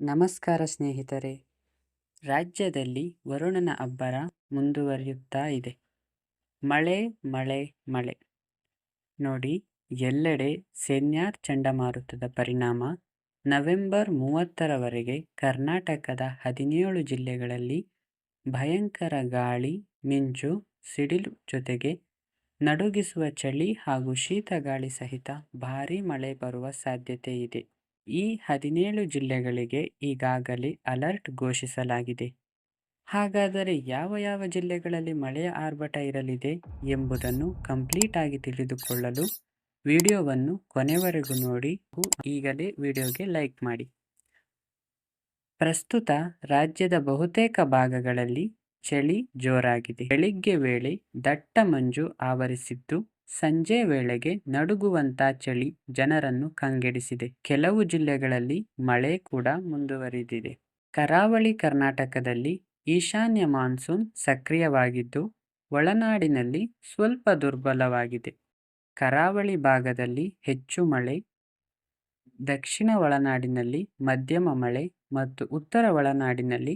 ನಮಸ್ಕಾರ ಸ್ನೇಹಿತರೆ. ರಾಜ್ಯದಲ್ಲಿ ವರುಣನ ಅಬ್ಬರ ಮುಂದುವರಿಯುತ್ತಾ ಇದೆ. ಮಳೆ ಮಳೆ ಮಳೆ. ನೋಡಿ, ಎಲ್ಲೆಡೆ ಸೆನ್ಯಾರ್ ಚಂಡಮಾರುತದ ಪರಿಣಾಮ ನವೆಂಬರ್ ಮೂವತ್ತರವರೆಗೆ ಕರ್ನಾಟಕದ ಹದಿನೇಳು ಜಿಲ್ಲೆಗಳಲ್ಲಿ ಭಯಂಕರ ಗಾಳಿ, ಮಿಂಚು, ಸಿಡಿಲು ಜೊತೆಗೆ ನಡುಗಿಸುವ ಚಳಿ ಹಾಗೂ ಶೀತಗಾಳಿ ಸಹಿತ ಭಾರೀ ಮಳೆ ಬರುವ ಸಾಧ್ಯತೆ ಇದೆ. ಈ ಹದಿನೇಳು ಜಿಲ್ಲೆಗಳಿಗೆ ಈಗಾಗಲೇ ಅಲರ್ಟ್ ಘೋಷಿಸಲಾಗಿದೆ. ಹಾಗಾದರೆ ಯಾವ ಯಾವ ಜಿಲ್ಲೆಗಳಲ್ಲಿ ಮಳೆಯ ಆರ್ಭಟ ಇರಲಿದೆ ಎಂಬುದನ್ನು ಕಂಪ್ಲೀಟ್ ಆಗಿ ತಿಳಿದುಕೊಳ್ಳಲು ವಿಡಿಯೋವನ್ನು ಕೊನೆವರೆಗೂ ನೋಡಿ. ಈಗಲೇ ವಿಡಿಯೋಗೆ ಲೈಕ್ ಮಾಡಿ. ಪ್ರಸ್ತುತ ರಾಜ್ಯದ ಬಹುತೇಕ ಭಾಗಗಳಲ್ಲಿ ಚಳಿ ಜೋರಾಗಿದೆ. ಬೆಳಿಗ್ಗೆ ವೇಳೆ ದಟ್ಟ ಮಂಜು ಆವರಿಸಿದ್ದು, ಸಂಜೆ ವೇಳೆಗೆ ನಡುಗುವಂತ ಚಳಿ ಜನರನ್ನು ಕಂಗೆಡಿಸಿದೆ. ಕೆಲವು ಜಿಲ್ಲೆಗಳಲ್ಲಿ ಮಳೆ ಕೂಡ ಮುಂದುವರಿದಿದೆ. ಕರಾವಳಿ ಕರ್ನಾಟಕದಲ್ಲಿ ಈಶಾನ್ಯ ಮಾನ್ಸೂನ್ ಸಕ್ರಿಯವಾಗಿದ್ದು, ಒಳನಾಡಿನಲ್ಲಿ ಸ್ವಲ್ಪ ದುರ್ಬಲವಾಗಿದೆ. ಕರಾವಳಿ ಭಾಗದಲ್ಲಿ ಹೆಚ್ಚು ಮಳೆ, ದಕ್ಷಿಣ ಒಳನಾಡಿನಲ್ಲಿ ಮಧ್ಯಮ ಮಳೆ ಮತ್ತು ಉತ್ತರ ಒಳನಾಡಿನಲ್ಲಿ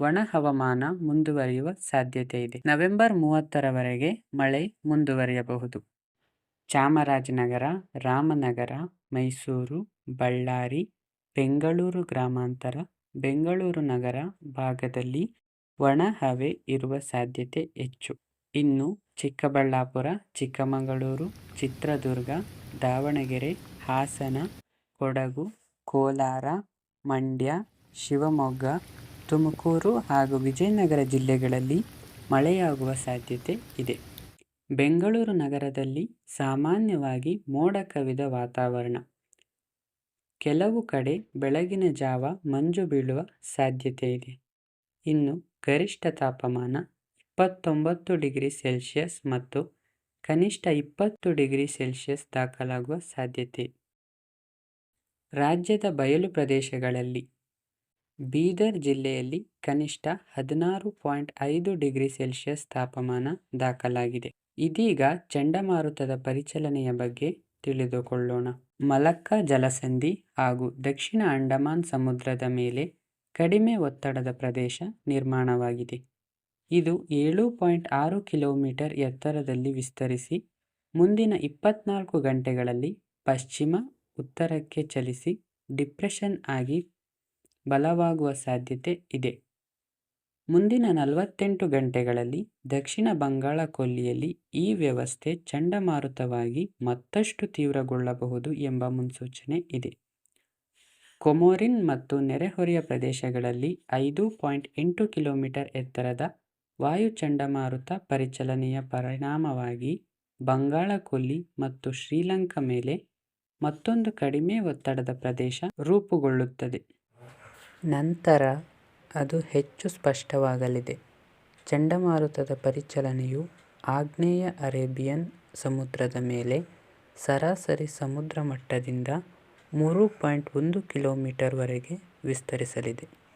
ಒಣ ಹವಾಮಾನ ಮುಂದುವರಿಯುವ ಸಾಧ್ಯತೆ ಇದೆ. ನವೆಂಬರ್ ಮೂವತ್ತರವರೆಗೆ ಮಳೆ ಮುಂದುವರಿಯಬಹುದು. ಚಾಮರಾಜನಗರ, ರಾಮನಗರ, ಮೈಸೂರು, ಬಳ್ಳಾರಿ, ಬೆಂಗಳೂರು ಗ್ರಾಮಾಂತರ, ಬೆಂಗಳೂರು ನಗರ ಭಾಗದಲ್ಲಿ ಒಣ ಹವೆ ಇರುವ ಸಾಧ್ಯತೆ ಹೆಚ್ಚು. ಇನ್ನು ಚಿಕ್ಕಬಳ್ಳಾಪುರ, ಚಿಕ್ಕಮಗಳೂರು, ಚಿತ್ರದುರ್ಗ, ದಾವಣಗೆರೆ, ಹಾಸನ, ಕೊಡಗು, ಕೋಲಾರ, ಮಂಡ್ಯ, ಶಿವಮೊಗ್ಗ ತುಮಕೂರು ಹಾಗೂ ವಿಜಯನಗರ ಜಿಲ್ಲೆಗಳಲ್ಲಿ ಮಳೆಯಾಗುವ ಸಾಧ್ಯತೆ ಇದೆ. ಬೆಂಗಳೂರು ನಗರದಲ್ಲಿ ಸಾಮಾನ್ಯವಾಗಿ ಮೋಡ ಕವಿದ ವಾತಾವರಣ. ಕೆಲವು ಕಡೆ ಬೆಳಗಿನ ಜಾವ ಮಂಜು ಬೀಳುವ ಸಾಧ್ಯತೆ ಇದೆ. ಇನ್ನು ಗರಿಷ್ಠ ತಾಪಮಾನ ಇಪ್ಪತ್ತೊಂಬತ್ತು ಡಿಗ್ರಿ ಸೆಲ್ಸಿಯಸ್ ಮತ್ತು ಕನಿಷ್ಠ ಇಪ್ಪತ್ತು ಡಿಗ್ರಿ ಸೆಲ್ಸಿಯಸ್ ದಾಖಲಾಗುವ ಸಾಧ್ಯತೆ. ರಾಜ್ಯದ ಬಯಲು ಪ್ರದೇಶಗಳಲ್ಲಿ ಬೀದರ್ ಜಿಲ್ಲೆಯಲ್ಲಿ ಕನಿಷ್ಠ ಹದಿನಾರು ಪಾಯಿಂಟ್ ಐದು ಡಿಗ್ರಿ ಸೆಲ್ಸಿಯಸ್ ತಾಪಮಾನ ದಾಖಲಾಗಿದೆ. ಇದೀಗ ಚಂಡಮಾರುತದ ಪರಿಚಲನೆಯ ಬಗ್ಗೆ ತಿಳಿದುಕೊಳ್ಳೋಣ. ಮಲಕ್ಕಾ ಜಲಸಂಧಿ ಹಾಗೂ ದಕ್ಷಿಣ ಅಂಡಮಾನ್ ಸಮುದ್ರದ ಮೇಲೆ ಕಡಿಮೆ ಒತ್ತಡದ ಪ್ರದೇಶ ನಿರ್ಮಾಣವಾಗಿದೆ. ಇದು ಏಳು ಪಾಯಿಂಟ್ ಆರು ಕಿಲೋಮೀಟರ್ ಎತ್ತರದಲ್ಲಿ ವಿಸ್ತರಿಸಿ, ಮುಂದಿನ ಇಪ್ಪತ್ನಾಲ್ಕು ಗಂಟೆಗಳಲ್ಲಿ ಪಶ್ಚಿಮ, ಉತ್ತರಕ್ಕೆ ಚಲಿಸಿ, ಡಿಪ್ರೆಷನ್ ಆಗಿ ಬಲವಾಗುವ ಸಾಧ್ಯತೆ ಇದೆ. ಮುಂದಿನ ನಲವತ್ತೆಂಟು ಗಂಟೆಗಳಲ್ಲಿ ದಕ್ಷಿಣ ಬಂಗಾಳ ಕೊಲ್ಲಿಯಲ್ಲಿ ಈ ವ್ಯವಸ್ಥೆ ಚಂಡಮಾರುತವಾಗಿ ಮತ್ತಷ್ಟು ತೀವ್ರಗೊಳ್ಳಬಹುದು ಎಂಬ ಮುನ್ಸೂಚನೆ ಇದೆ. ಕೊಮೋರಿನ್ ಮತ್ತು ನೆರೆಹೊರೆಯ ಪ್ರದೇಶಗಳಲ್ಲಿ ಐದು ಪಾಯಿಂಟ್ ಎಂಟು ಕಿಲೋಮೀಟರ್ ಎತ್ತರದ ವಾಯು ಚಂಡಮಾರುತ ಪರಿಚಲನೆಯ ಪರಿಣಾಮವಾಗಿ ಬಂಗಾಳ ಕೊಲ್ಲಿ ಮತ್ತು ಶ್ರೀಲಂಕಾ ಮೇಲೆ ಮತ್ತೊಂದು ಕಡಿಮೆ ಒತ್ತಡದ ಪ್ರದೇಶ ರೂಪುಗೊಳ್ಳುತ್ತದೆ. ನಂತರ ಅದು ಹೆಚ್ಚು ಸ್ಪಷ್ಟವಾಗಲಿದೆ. ಚಂಡಮಾರುತದ ಪರಿಚಲನೆಯು ಆಗ್ನೇಯ ಅರೇಬಿಯನ್ ಸಮುದ್ರದ ಮೇಲೆ ಸರಾಸರಿ ಸಮುದ್ರ ಮಟ್ಟದಿಂದ ಮೂರು ಪಾಯಿಂಟ್ ಒಂದು ಕಿಲೋಮೀಟರ್ವರೆಗೆ ವಿಸ್ತರಿಸಲಿದೆ.